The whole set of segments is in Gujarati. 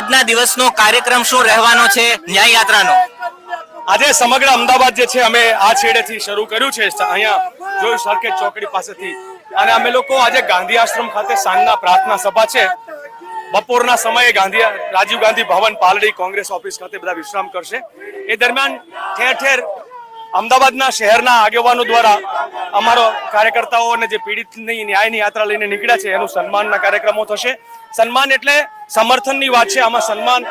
આજના દિવસનો કાર્યક્રમ શું રહેવાનો છે? ન્યાય યાત્રાનો. આજે સમગ્ર અમદાવાદ જે છે, અમે આ છેડેથી શરૂ કર્યું છે. અહીંયા જોયું સરખેજ ચોકડી પાસેથી. અને અમે લોકો આજે ગાંધી આશ્રમ ખાતે સાંજના પ્રાર્થના સભા છે. બપોરના સમયે ગાંધી, રાજીવ ગાંધી ભવન પાલડી કોંગ્રેસ ઓફિસ ખાતે બધા વિશ્રામ કરશે. એ દરમિયાન ઠેર ઠેર અમદાવાદના શહેરના આગેવાનો દ્વારા અમારો કાર્યકર્તાઓ અને જે પીડિતની ન્યાયની યાત્રા લઈને નીકળ્યા છે, એનું સન્માનના કાર્યક્રમો થશે. સન્માન એટલે સમર્થનની વાત છે. આમાં સન્માન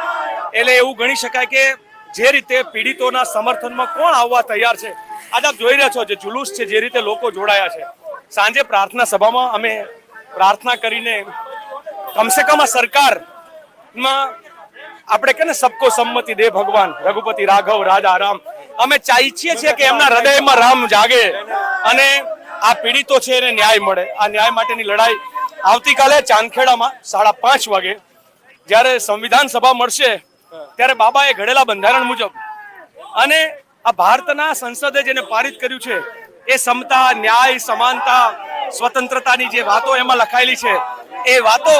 એટલે એવું ગણી શકાય કે જે રીતે પીડિતોના સમર્થનમાં કોણ આવવા તૈયાર છે. આજે આપ જોઈ રહ્યા છો જે જુલુસ છે, જે રીતે લોકો જોડાયા છે. સાંજે પ્રાર્થના સભામાં અમે પ્રાર્થના કરીને કમસે કમ આ સરકારમાં આપણે કે ને સબકો સંમતિ દે ભગવાન. રઘુપતિ રાઘવ, રાજા રામ. અમે ચાહીએ છીએ કે એમના હૃદયમાં રામ જાગે અને આ પીડિતો છે એને ન્યાય મળે. આ ન્યાય માટેની લડાઈ આવતીકાલે ચાંદખેડામાં સાડા પાંચ વાગે જ્યારે સંવિધાન સભા મળશે, ત્યારે બાબાએ ઘડેલા બંધારણ મુજબ અને આ ભારતના સંસદે જેને પારિત કર્યું છે, એ સમતા, ન્યાય, સમાનતા, સ્વતંત્રતાની જે વાતો એમાં લખાયેલી છે, એ વાતો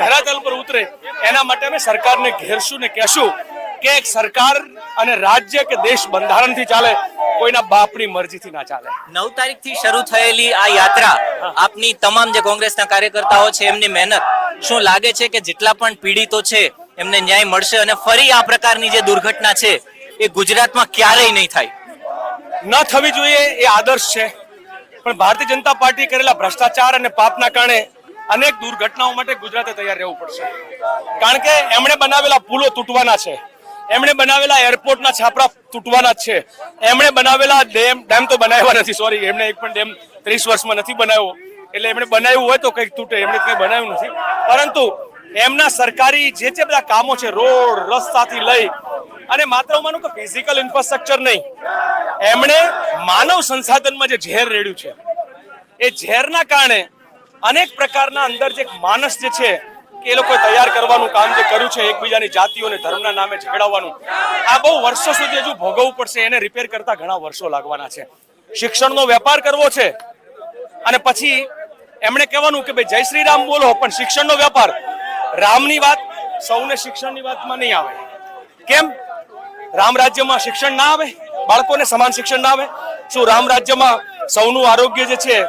ધરાતલ પર ઉતરે. એના માટે અમે સરકારને ઘેરશું ને કહેશું કે એક સરકાર અને રાજ્ય કે દેશ બંધારણથી ચાલે કોઈના બાપની મરજીથી ના ચાલે. નવ તારીખથી શરૂ થયેલી આ યાત્રા આપની તમામ જે કોંગ્રેસના કાર્યકર્તાઓ છે એમની મહેનત શું લાગે છે કે જેટલા પણ પીડિતો છે એમને ન્યાય મળશે અને ફરી આ પ્રકારની જે દુર્ઘટના છે એ ગુજરાતમાં ક્યારેય નહીં થાય? ન થવી જોઈએ એ આદર્શ છે પણ ભારતીય જનતા પાર્ટી કરેલા ભ્રષ્ટાચાર અને પાપના કારણે અનેક દુર્ઘટનાઓ માટે ગુજરાતે તૈયાર રહેવું પડશે. કારણ કે એમણે બનાવેલા પુલો તૂટવાના છે. એમણે બનાવેલા એરપોર્ટના છાપરા તૂટવાના જ છે. એમણે બનાવેલા ડેમ ડેમ તો બનાવ્યા નથી સોરી એમણે એક પણ ડેમ ત્રીસ વર્ષમાં નથી બનાવ્યો. એટલે એમણે બનાવ્યું હોય તો કંઈક તૂટે, એમણે કંઈ બનાવ્યું નથી. પરંતુ એમના સરકારી જે જે બધા કામો છે, રોડ, રસ્તાથી લઈ, અને માત્ર હું માનું કે ફિઝિકલ ઇન્ફ્રાસ્ટ્રક્ચર નહીં, એમણે માનવ સંસાધનમાં જે ઝેર રેડ્યું છે, એ ઝેરના કારણે અનેક પ્રકારના અંદર જે માણસ જે છે કે એ લોકોએ તૈયાર કરવાનું કામ જે કર્યું છે, એકબીજાની જાતિઓ અને ધર્મના નામે ઝઘડાવવાનું. આ બહુ વર્ષો સુધી હજુ ભોગવવું પડશે, એને રિપેર કરતા ઘણા વર્ષો લાગવાના છે. શિક્ષણનો વેપાર કરવો છે. અને પછી એમણે કહેવાનું કે ભાઈ, જય શ્રી રામ બોલો, પણ શિક્ષણનો વેપાર. રામની વાત સૌને શિક્ષણની વાતમાં નહીં આવે. કેમ? રામ રાજ્યમાં શિક્ષણ ના આવે, બાળકોને સમાન શિક્ષણ ના આવે. શું રામ રાજ્યમાં સૌનું આરોગ્ય જે છે,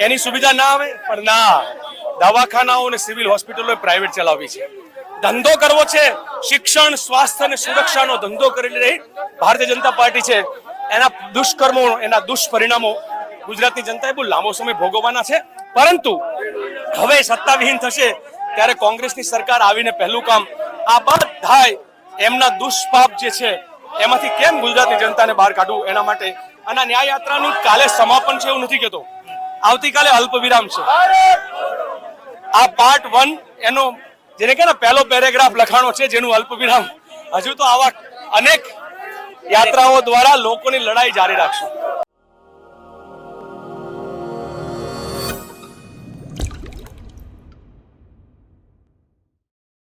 એની સુવિધા ના આવે? પણ ના. દવાખાનાઓ અને સિવિલ હોસ્પિટલો પ્રાઇવેટ ચલાવી છે. ધંધો કરવો છે, શિક્ષણ, સ્વાસ્થ્ય અને સુરક્ષાનો ધંધો કરી રહી ભારતીય જનતા પાર્ટી છે. એના દુષ્કર્મો, એના દુષ્પરિણામો ગુજરાતની જનતાએ બહુ લાંબો સમય ભોગવવાના છે. પરંતુ હવે સત્તાવિહીન થશે ત્યારે કોંગ્રેસની સરકાર આવીને પહેલું કામ આ બધાય એમના દુષ્પાપ જે છે, એમાંથી કેમ ગુજરાતની જનતાને બહાર કાઢવું એના માટે? અને ન્યાય યાત્રાનું કાલે સમાપન છે એવું નથી કહેતો. આવતીકાલે અલ્પ વિરામ છે. આ પાર્ટ વન એનો જેને કે ને પહેલો પેરેગ્રાફ લખાણો છે, જેનું અલ્પવિરામ. હજુ તો આવા અનેક યાત્રાઓ દ્વારા લોકોની લડાઈ જારી રાખશું.